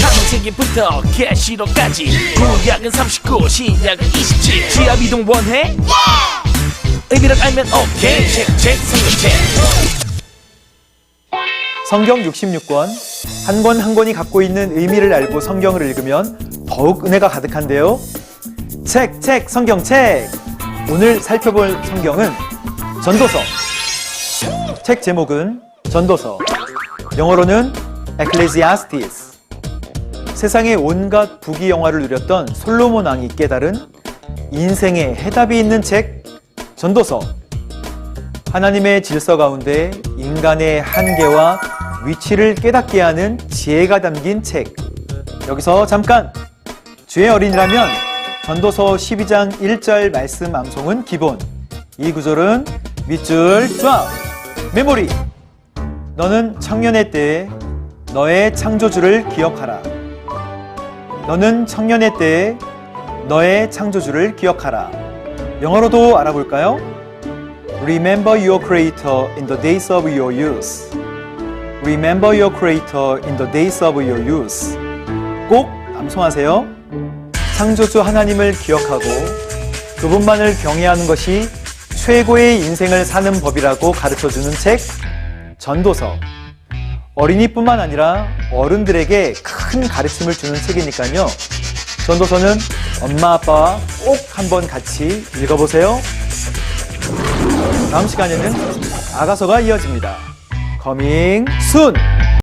창세기부터 계시록까지 구약은 39 신약은 27 지압 이동 원해? 의미를 알면 오케이 책책 성경책 성경 66권 한 권 한 권이 갖고 있는 의미를 알고 성경을 읽으면 더욱 은혜가 가득한데요. 책, 책, 성경 책. 오늘 살펴볼 성경은 전도서. 책 제목은 전도서. 영어로는 Ecclesiastes. 세상의 온갖 부귀 영화를 누렸던 솔로몬 왕이 깨달은 인생에 해답이 있는 책 전도서. 하나님의 질서 가운데 인간의 한계와 위치를 깨닫게 하는 지혜가 담긴 책. 여기서 잠깐! 주의 어린이라면 전도서 12장 1절 말씀 암송은 기본. 이 구절은 밑줄 쫙! 메모리! 너는 청년의 때에 너의 창조주를 기억하라. 너는 청년의 때에 너의 창조주를 기억하라. 영어로도 알아볼까요? Remember your creator in the days of your youth. Remember your creator in the days of your youth. 꼭 암송하세요. 창조주 하나님을 기억하고 그분만을 경외하는 것이 최고의 인생을 사는 법이라고 가르쳐 주는 책 전도서. 어린이뿐만 아니라 어른들에게 큰 가르침을 주는 책이니까요. 전도서는 엄마 아빠와 꼭 한번 같이 읽어보세요. 다음 시간에는 아가서가 이어집니다. 커밍 순!